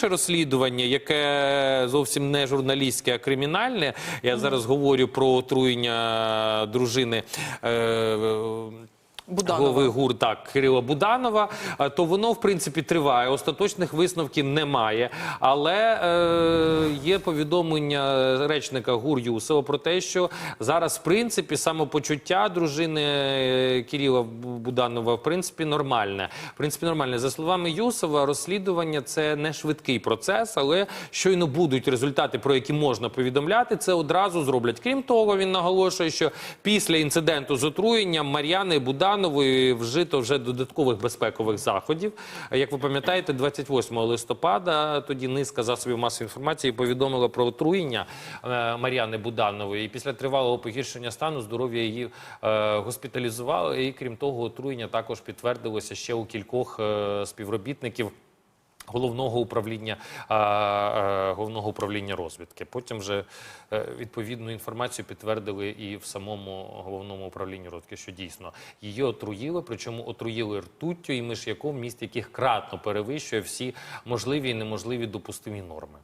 інше розслідування, яке зовсім не журналістське, а кримінальне. Я зараз говорю про отруєння дружини. Е, Буданова. Голови ГУР так Кирила Буданова, е, то воно в принципі триває. Остаточних висновків немає. Але е, є повідомлення речника ГУР Юсова про те, що зараз, в принципі, самопочуття дружини е, Кирила Буданова в принципі нормальне. В принципі, нормальне. За словами Юсова, розслідування це не швидкий процес, але щойно будуть результати, про які можна повідомляти, це одразу зроблять. Крім того, він наголошує, що після інциденту з отруєнням Мар'яни Буданової вжито вже додаткових безпекових заходів. Як ви пам'ятаєте, 28 листопада тоді низка засобів масової інформації повідомила про отруєння е, Мар'яни Буданової. І після тривалого погіршення стану здоров'я її е, госпіталізували. І крім того, отруєння також підтвердилося ще у кількох е, співробітників. Головного управління головного управління розвідки. Потім вже відповідну інформацію підтвердили і в самому головному управлінні розвідки, що дійсно її отруїли, причому отруїли ртуттю і миш'яком, міст яких кратно перевищує всі можливі і неможливі допустимі норми.